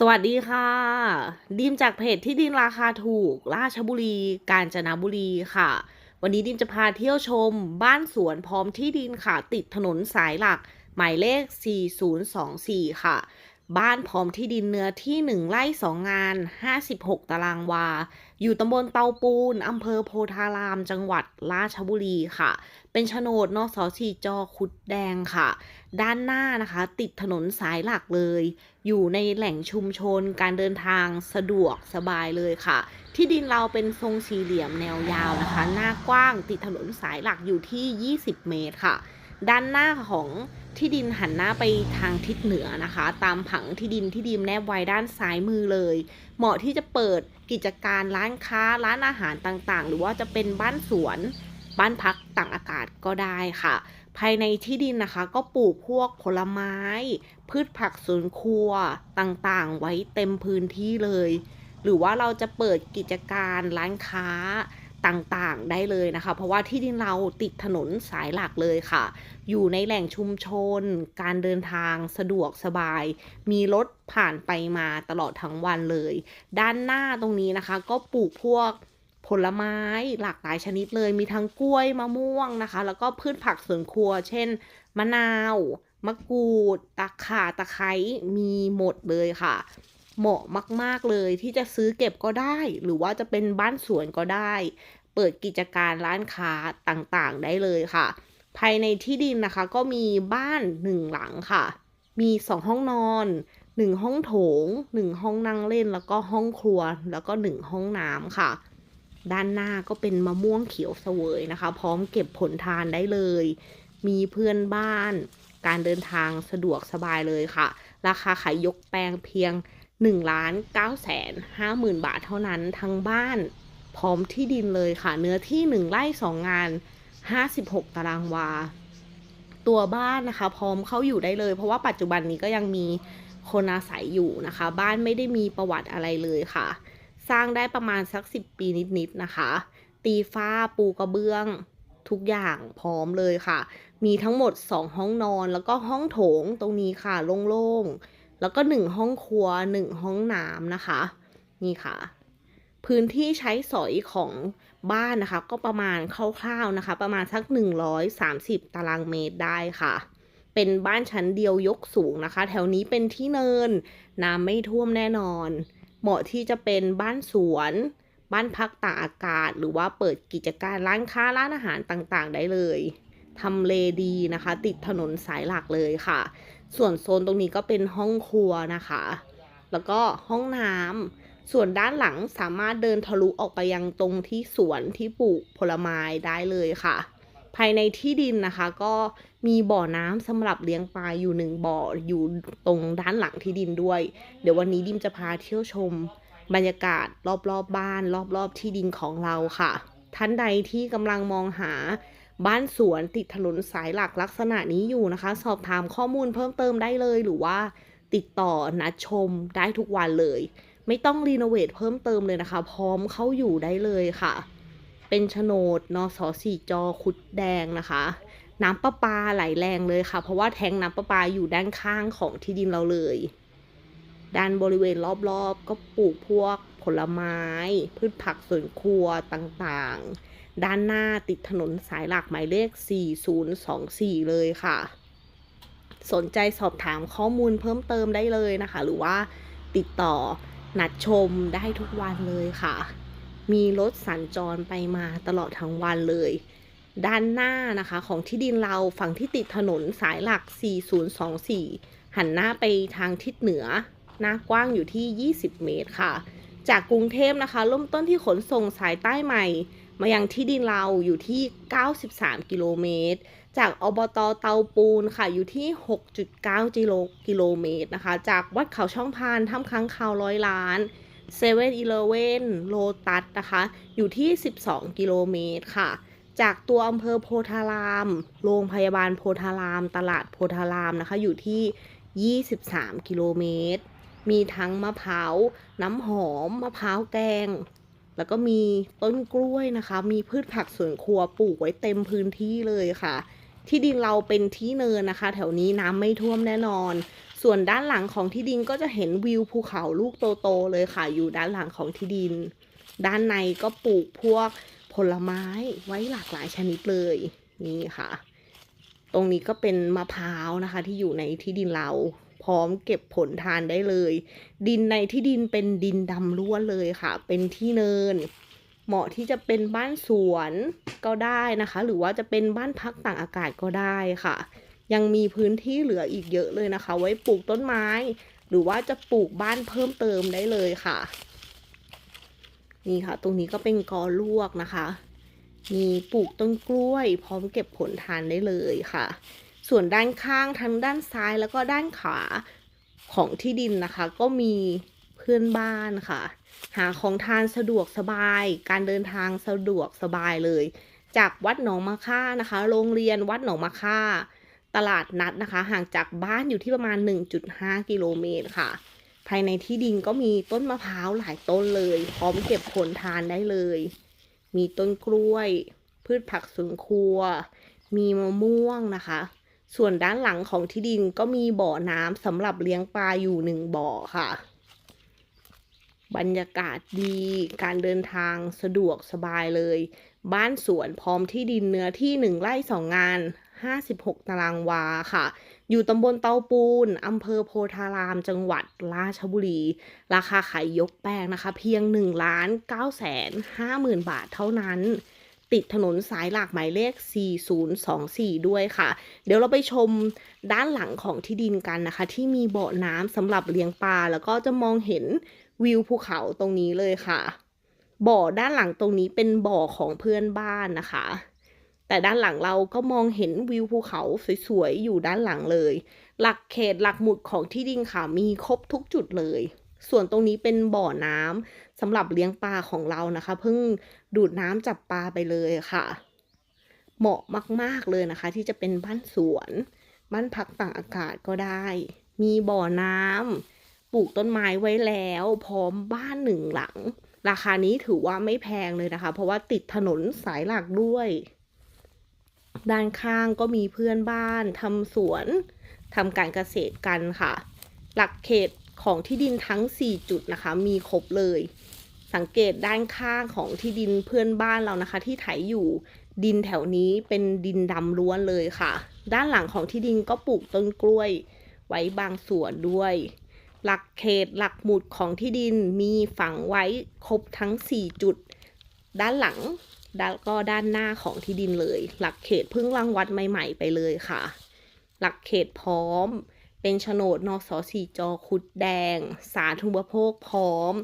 สวัสดีค่ะดิมจากเพจที่ดินราคาถูก ราชบุรี กาญจนบุรีค่ะ วันนี้ดิมจะพาเที่ยวชม บ้านสวนพร้อมที่ดินค่ะ ติดถนนสายหลัก หมายเลข 4024 ค่ะ บ้านพร้อมที่ดินเนื้อที่ 1ไร่2งาน 56 ตารางวา อยู่ตำบลเตาปูนอำเภอโพธาราม จังหวัดราชบุรีค่ะ เป็นโฉนดนสสีจอคุดแดงค่ะ ด้านหน้านะคะ ติดถนนสายหลักเลย อยู่ในแหล่งชุมชนการเดินทางสะดวกสบายเลยค่ะ ที่ดินเราเป็นทรงสี่เหลี่ยมแนวยาวนะคะ หน้ากว้างติดถนนสายหลักอยู่ที่ 20 เมตรค่ะ ด้านหน้าของที่ดินหันหน้าไปทางทิศเหนือนะคะ ตามผังที่ดินที่ดิมแนบไว้ด้านซ้ายมือเลย เหมาะที่จะเปิดกิจการร้านค้าร้านอาหารต่างๆ หรือว่าจะเป็นบ้านสวนบ้านพักต่างอากาศก็ได้ค่ะ ภายในที่ดินนะคะก็ปลูกพวกผลไม้ พืชผักสวนครัวต่างๆ ไว้เต็มพื้นที่เลย หรือว่าเราจะเปิดกิจการร้านค้า ต่างๆได้เลยนะคะ เพราะว่าที่ดินเราติดถนนสายหลักเลยค่ะ อยู่ในแหล่งชุมชน การเดินทางสะดวกสบาย มีรถผ่านไปมาตลอดทั้งวันเลย ด้านหน้าตรงนี้นะคะ ก็ปลูกพวกผลไม้หลากหลายชนิดเลย มีทั้งกล้วยมะม่วงนะคะ แล้วก็พืชผักสวนครัว เช่น มะนาว มะกรูดตะข่าตะไคร้มีหมดเลยค่ะ เหมาะมาก ๆ เลยที่จะซื้อเก็บก็ได้ หรือว่าจะเป็นบ้านสวนก็ได้ เปิดกิจการร้านค้าต่างๆ ได้เลยค่ะ ภายในที่ดินนะคะก็มีบ้านหนึ่งหลังค่ะ มีสองห้องนอนหนึ่งห้องโถงหนึ่งห้องนั่งเล่นแล้วก็ห้องครัวแล้วก็หนึ่งห้องน้ำค่ะ ด้านหน้าก็เป็นมะม่วงเขียวเสวยนะคะ พร้อมเก็บผลทานได้เลย มีเพื่อนบ้าน การเดินทางสะดวกสบายเลยค่ะ ราคาขายยกแปลงเพียง 1ล้าน9แสน5หมื่นบาทเท่านั้นทั้งบ้าน พร้อมที่ดินเลยค่ะ เนื้อที่ 1ไร่2งาน 56 ตารางวา ตัวบ้านนะคะ พร้อมเข้าอยู่ได้เลย เพราะว่าปัจจุบันนี้ก็ยังมีคนอาศัยอยู่นะคะ บ้านไม่ได้มีประวัติอะไรเลยค่ะ สร้างได้ประมาณสัก 10 ปีนิดๆนะคะ ตีฟ้าปูกระเบื้องทุกอย่างพร้อมเลยค่ะ มีทั้งหมด 2 ห้องนอนแล้วก็ห้องโถงตรงนี้ค่ะโล่งๆ แล้วก็1ห้องครัว1ห้องน้ำนะคะ นี่ค่ะ พื้นที่ใช้สอยของบ้านนะคะ ก็ประมาณคร่าวๆนะคะ ประมาณสัก 130 ตารางเมตรได้ค่ะ เป็นบ้านชั้นเดียวยกสูงนะคะ แถวนี้เป็นที่เนินน้ำไม่ท่วมแน่นอน เหมาะที่จะเป็นบ้านสวน บ้านพักตากอากาศ หรือว่าเปิดกิจการร้านค้าร้านอาหารต่างๆ ได้เลยทำเลดีนะคะ ติดถนนสายหลักเลยค่ะ ส่วนโซนตรงนี้ก็เป็นห้องครัวนะคะ แล้วก็ห้องน้ำส่วนด้านหลังสามารถเดินทะลุออกไปยังตรงที่สวนที่ปลูกผลไม้ได้เลยค่ะ ภายในที่ดินนะคะ ก็มีบ่อน้ำสำหรับเลี้ยงปลาอยู่หนึ่งบ่ออยู่ตรงด้านหลังที่ดินด้วย เดี๋ยววันนี้ดิมจะพาเที่ยวชมบรรยากาศรอบๆบบ้าน รอบๆที่ดินของเราค่ะ ท่านใดที่กำลังมองหา บ้านสวนติดถนนสายหลักลักษณะนี้อยู่นะคะ สอบถามข้อมูลเพิ่มเติมได้เลยหรือว่าติดต่อนัดชมได้ทุกวันเลย ไม่ต้องรีโนเวทเพิ่มเติมเลยนะคะ พร้อมเข้าอยู่ได้เลยค่ะ เป็นโฉนดนสสี่จอคุดแดงนะคะ น้ำประปาไหลแรงเลยค่ะ เพราะว่าแทงน้ำประปาอยู่ด้านข้างของที่ดินเราเลย ด้านบริเวณรอบๆ ก็ปลูกพวกผลไม้ พืชผักสวนครัวต่างๆ ด้านหน้าติดถนนสายหลักหมายเลข 4024 เลยค่ะ สนใจสอบถามข้อมูลเพิ่มเติมได้เลยนะคะ หรือว่าติดต่อนัดชมได้ทุกวันเลยค่ะ มีรถสัญจรไปมาตลอดทั้งวันเลย ด้านหน้านะคะของที่ดินเราฝั่งที่ติดถนนสายหลัก 4024 หันหน้าไปทางทิศเหนือ หน้ากว้างอยู่ที่ 20 เมตรค่ะ จากกรุงเทพนะคะเริ่มต้นที่ขนส่งสายใต้ใหม่ มายังที่ดินเราอยู่ที่ 93 กิโลเมตร จากอบตเตาปูนค่ะอยู่ที่ 6.9กิโลกิโลเมตรนะคะ จากวัดเขาช่องพานถ้ำค้างคาวร้อยล้านเซเว่นอีเลเว่นโลตัสนะคะ อยู่ที่ 12 กิโลเมตรค่ะ จากตัวอำเภอโพธาราม โรงพยาบาลโพธาราม ตลาดโพธารามนะคะ อยู่ที่ 23 กิโลเมตร มีทั้งมะพร้าว น้ำหอม มะพร้าวแกง แล้วก็มีต้นกล้วยนะคะ มีพืชผักสวนครัวปลูกไว้เต็มพื้นที่เลยค่ะ ที่ดินเราเป็นที่เนินนะคะ แถวนี้น้ำไม่ท่วมแน่นอน ส่วนด้านหลังของที่ดินก็จะเห็นวิวภูเขาลูกโตๆเลยค่ะ อยู่ด้านหลังของที่ดิน ด้านในก็ปลูกพวกผลไม้ไว้หลากหลายชนิดเลยนี่ค่ะ ตรงนี้ก็เป็นมะพร้าวนะคะ ที่อยู่ในที่ดินเรา พร้อมเก็บผลทานได้เลย ดินในที่ดินเป็นดินดำล้วนเลยค่ะ เป็นที่เนิน เหมาะที่จะเป็นบ้านสวนก็ได้นะคะ หรือว่าจะเป็นบ้านพักต่างอากาศก็ได้ค่ะ ยังมีพื้นที่เหลืออีกเยอะเลยนะคะ ไว้ปลูกต้นไม้ หรือว่าจะปลูกบ้านเพิ่มเติมได้เลยค่ะ นี่ค่ะ ตรงนี้ก็เป็นกอลวกนะคะ มีปลูกต้นกล้วย พร้อมเก็บผลทานได้เลยค่ะ ส่วนด้านข้างทั้งด้านซ้ายแล้วก็ด้านขวาของที่ดินนะคะ ก็มีเพื่อนบ้านค่ะ หาของทานสะดวกสบาย การเดินทางสะดวกสบายเลย จากวัดหนองมะค่านะคะ โรงเรียนวัดหนองมะค่า ตลาดนัดนะคะ ห่างจากบ้านอยู่ที่ประมาณ 1.5 กิโลเมตรค่ะ ภายในที่ดินก็มีต้นมะพร้าวหลายต้นเลย พร้อมเก็บผลทานได้เลย มีต้นกล้วย พืชผักสวนครัว มีมะม่วงนะคะ ส่วนด้านหลังของที่ดินก็มีบ่อน้ำสำหรับเลี้ยงปลาอยู่หนึ่งบ่อค่ะ บรรยากาศดี การเดินทางสะดวกสบายเลย บ้านสวนพร้อมที่ดินเนื้อที่หนึ่งไร่สองงาน 56 ตารางวาค่ะ อยู่ตำบลเตาปูนอำเภอโพธาราม จังหวัดราชบุรี ราคาขายยกแปลงนะคะ เพียง1ล้าน9แสน5หมื่นบาทเท่านั้น ติดถนนสายหลักหมายเลข 4024 ด้วยค่ะ เดี๋ยวเราไปชมด้านหลังของที่ดินกันนะคะ ที่มีเบาะน้ำสำหรับเลี้ยงปลาแล้วก็จะมองเห็นวิวภูเขาตรงนี้เลยค่ะ บ่อด้านหลังตรงนี้เป็นบ่อของเพื่อนบ้านนะคะ แต่ด้านหลังเราก็มองเห็นวิวภูเขาสวยๆ อยู่ด้านหลังเลย หลักเขตหลักหมุดของที่ดินค่ะมีครบทุกจุดเลย ส่วนตรงนี้เป็นบ่อน้ำ สำหรับเลี้ยงปลาของเรานะคะ เพิ่งดูดน้ำจับปลาไปเลยค่ะ เหมาะมาก ๆเลยนะคะ ที่จะเป็นบ้านสวนบ้านพักต่างอากาศก็ได้ มีบ่อน้ำปลูกต้นไม้ไว้แล้ว พร้อมบ้านหนึ่งหลัง ราคานี้ถือว่าไม่แพงเลยนะคะ เพราะว่าติดถนนสายหลักด้วย ด้านข้างก็มีเพื่อนบ้านทำสวนทำการเกษตรกันค่ะ หลักเขตของที่ดินทั้ง 4 จุดนะคะ มีครบเลย สังเกตด้านข้างของที่ดินเพื่อนบ้านเรานะคะ ที่ไถอยู่ดินแถวนี้เป็นดินดำล้วนเลยค่ะ ด้านหลังของที่ดินก็ปลูกต้นกล้วย ไว้บางส่วนด้วย หลักเขตหลักหมุดของที่ดินมีฝังไว้ครบทั้ง 4 จุด ด้านหลังแล้วก็ด้านหน้าของที่ดินเลย หลักเขตเพิ่งรังวัดใหม่ ๆ ไปเลยค่ะ หลักเขตพร้อม เป็นโฉนดนสสีจอคุดแดง สาธุปโภคพร้อม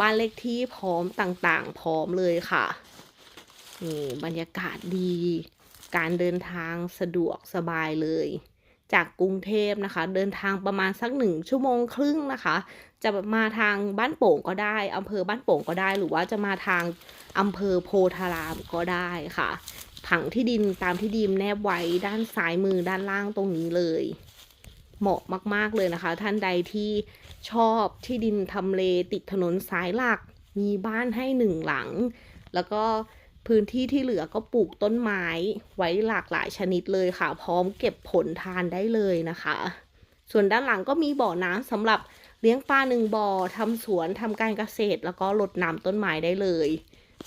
บ้านเลขที่พร้อมต่างๆ พร้อมเลยค่ะ นี่บรรยากาศดี การเดินทางสะดวกสบายเลย จากกรุงเทพนะคะ เดินทางประมาณสักหนึ่งชั่วโมงครึ่งนะคะ จะมาทางบ้านโป่งก็ได้อำเภอบ้านโป่งก็ได้ หรือว่าจะมาทางอำเภอโพธารามก็ได้ค่ะผังที่ดินตามที่ดิมแนบไว้ด้านซ้ายมือด้านล่างตรงนี้เลย เหมาะมาก ๆ เลยนะคะ ท่านใดที่ชอบที่ดินทำเลติดถนนสายหลัก มีบ้านให้หนึ่งหลัง แล้วก็พื้นที่ที่เหลือก็ปลูกต้นไม้ไว้หลากหลายชนิดเลยค่ะ พร้อมเก็บผลทานได้เลยนะคะ ส่วนด้านหลังก็มีบ่อน้ำสำหรับเลี้ยงปลาหนึ่งบ่อทำสวนทำการเกษตร แล้วก็รดน้ำต้นไม้ได้เลย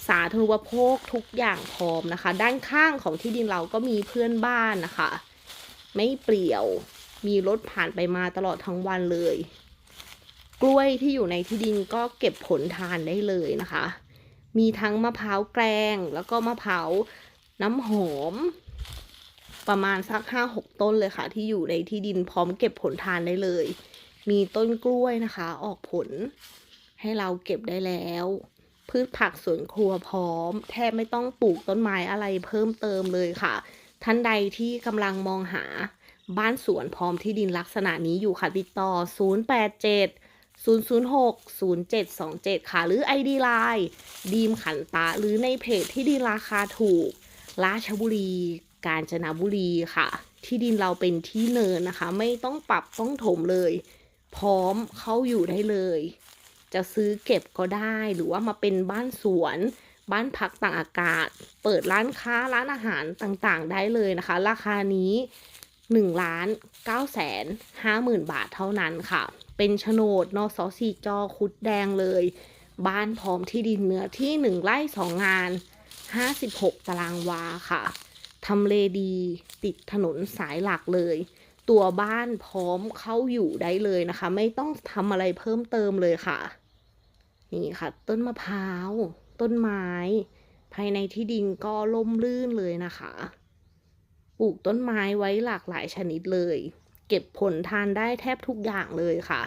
สาธารณูปโภคทุกอย่างพร้อมนะคะ ด้านข้างของที่ดินเราก็มีเพื่อนบ้านนะคะ ไม่เปลี่ยว มีรถผ่านไปมาตลอดทั้งวันเลย กล้วยที่อยู่ในที่ดินก็เก็บผลทานได้เลยนะคะ มีทั้งมะพร้าวแกงแล้วก็มะพร้าวน้ำหอม ประมาณสักห้าหกต้นเลยค่ะ ที่อยู่ในที่ดินพร้อมเก็บผลทานได้เลย มีต้นกล้วยนะคะ ออกผลให้เราเก็บได้แล้ว พืชผักสวนครัวพร้อม แทบไม่ต้องปลูกต้นไม้อะไรเพิ่มเติมเลยค่ะ ท่านใดที่กำลังมองหา บ้านสวนพร้อมที่ดินลักษณะนี้อยู่ค่ะ ติดต่อ 087 006 0727 ค่ะ หรือ ID Line ดีมขันตา หรือในเพจที่ดินราคาถูก ราชบุรี กาญจนบุรีค่ะ ที่ดินเราเป็นที่เนินนะคะ ไม่ต้องปรับต้องถมเลย พร้อมเข้าอยู่ได้เลย จะซื้อเก็บก็ได้หรือว่ามาเป็นบ้านสวน บ้านพักต่างอากาศ เปิดร้านค้าร้านอาหารต่างๆ ได้เลยนะคะ ราคานี้ 1ล้าน9แสน5หมื่นบาทเท่านั้นค่ะ เป็นโฉนดนสสีจอคุดแดงเลย บ้านพร้อมที่ดินเนื้อที่ 1ไร่2งาน 56 ตารางวาค่ะทำเลดีติดถนนสายหลักเลย ตัวบ้านพร้อมเข้าอยู่ได้เลยนะคะ ไม่ต้องทำอะไรเพิ่มเติมเลยค่ะ นี่ค่ะ ต้นมะพร้าว ต้นไม้ ภายในที่ดินก็ล่มลื่นเลยนะคะ ปลูกต้นไม้ไว้หลากหลายชนิดเลย เก็บผลทานได้แทบทุกอย่างเลยค่ะ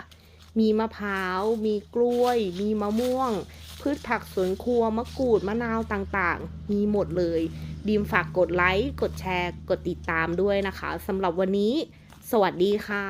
มีมะพร้าว มีกล้วย มีมะม่วง พืชผักสวนครัว มะกรูด มะนาวต่างๆ มีหมดเลย ดีมฝากกดไลค์ กดแชร์ กดติดตามด้วยนะคะสำหรับวันนี้ สวัสดีค่ะ